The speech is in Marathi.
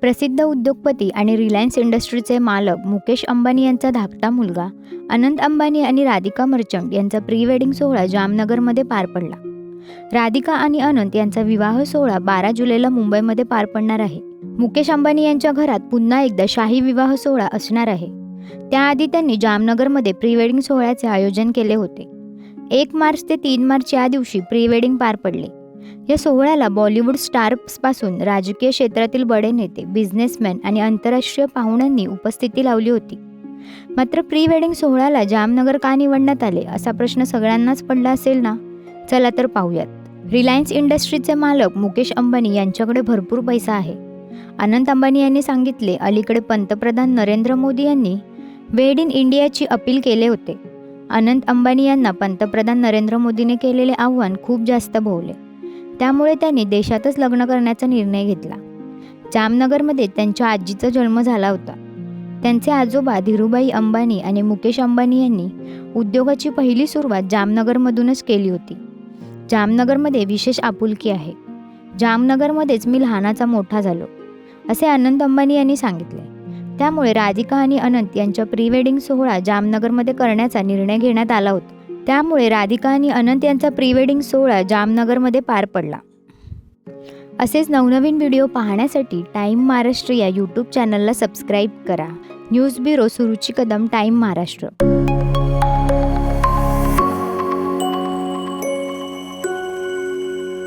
प्रसिद्ध उद्योगपती आणि रिलायन्स इंडस्ट्रीचे मालक मुकेश अंबानी यांचा धाकटा मुलगा अनंत अंबानी आणि राधिका मर्चंट यांचा प्री वेडिंग सोहळा जामनगरमध्ये पार पडला. राधिका आणि अनंत यांचा विवाह सोहळा बारा जुलैला मुंबईमध्ये पार पडणार आहे. मुकेश अंबानी यांच्या घरात पुन्हा एकदा शाही विवाह सोहळा असणार आहे. त्याआधी त्यांनी जामनगरमध्ये प्री वेडिंग सोहळ्याचे आयोजन केले होते. एक मार्च ते तीन मार्च या दिवशी प्री वेडिंग पार पडले. या सोहळ्याला बॉलिवूड स्टार्सपासून राजकीय क्षेत्रातील बडे नेते बिझनेसमॅन आणि आंतरराष्ट्रीय पाहुण्यांनी उपस्थिती लावली होती. मात्र प्री वेडिंग सोहळ्याला जामनगर का निवडण्यात आले असा प्रश्न सगळ्यांनाच पडला असेल ना? चला तर पाहूयात. रिलायन्स इंडस्ट्रीजचे मालक मुकेश अंबानी यांच्याकडे भरपूर पैसा आहे. अनंत अंबानी यांनी सांगितले अलीकडे पंतप्रधान नरेंद्र मोदी यांनी वेड इन इंडियाची अपील केले होते. अनंत अंबानी यांना पंतप्रधान नरेंद्र मोदीने केलेले आव्हान खूप जास्त भोवले. त्यामुळे त्यांनी देशातच लग्न करण्याचा निर्णय घेतला. जामनगरमध्ये त्यांच्या आजीचा जन्म झाला होता. त्यांचे आजोबा धीरूभाई अंबानी आणि मुकेश अंबानी यांनी उद्योगाची पहिली सुरुवात जामनगरमधूनच केली होती. जामनगरमध्ये विशेष आपुलकी आहे. जामनगरमध्येच मी लहानाचा मोठा झालो असे अनंत अंबानी यांनी सांगितले. त्यामुळे राधिका आणि अनंत यांच्या प्री वेडिंग सोहळा जामनगरमध्ये करण्याचा निर्णय घेण्यात आला होता. त्यामुळे राधिका आणि अनंत यांचा प्री वेडिंग सोहळा जामनगरमध्ये पार पडला. असेच नवनवीन व्हिडिओ पाहण्यासाठी टाईम महाराष्ट्र या यूट्यूब चॅनलला सबस्क्राईब करा. News bureau Suruchi Kadam time Maharashtra.